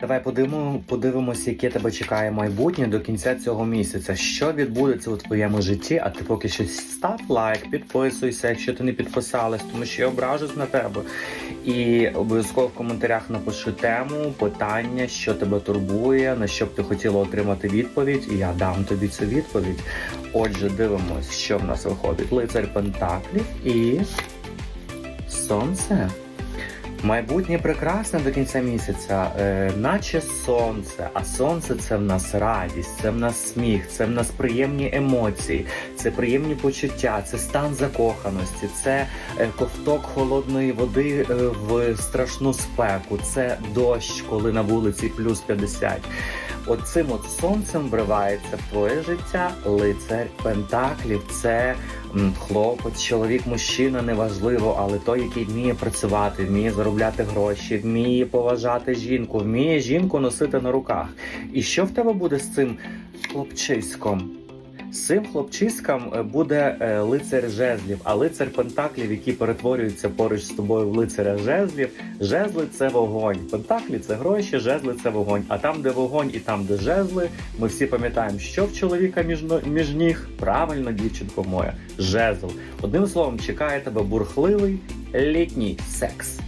Давай подивимо, подивимося, яке тебе чекає майбутнє до кінця цього місяця. Що відбудеться у твоєму житті? А ти поки що став лайк, підписуйся, якщо ти не підписалась, тому що я ображусь на тебе. І обов'язково в коментарях напиши тему, питання, що тебе турбує, на що б ти хотіла отримати відповідь, і я дам тобі цю відповідь. Отже, дивимось, що в нас виходить. Лицар Пентаклів і сонце. Майбутнє прекрасне до кінця місяця, е, наче сонце. А сонце це в нас радість, це в нас сміх, це в нас приємні емоції, це приємні почуття, це стан закоханості, це е, ковток холодної води е, в страшну спеку, це дощ, коли на вулиці плюс 50. Оцим от сонцем вривається в твоє життя лицар Пентаклів. Це хлопець, чоловік, мужчина, неважливо, але той, який вміє працювати, вміє заробляти гроші, вміє поважати жінку, вміє жінку носити на руках. І що в тебе буде з цим хлопчиськом? Цим хлопчиськом е, буде е, лицар жезлів, а лицар пентаклів, який перетворюється поруч з тобою в лицаря жезлів. Жезли це вогонь. Пентаклі це гроші, жезли це вогонь. А там, де вогонь і там, де жезли, ми всі пам'ятаємо, що в чоловіка між, між ніг. Правильно, дівчинко моя, жезл. Одним словом, чекає тебе бурхливий літній секс.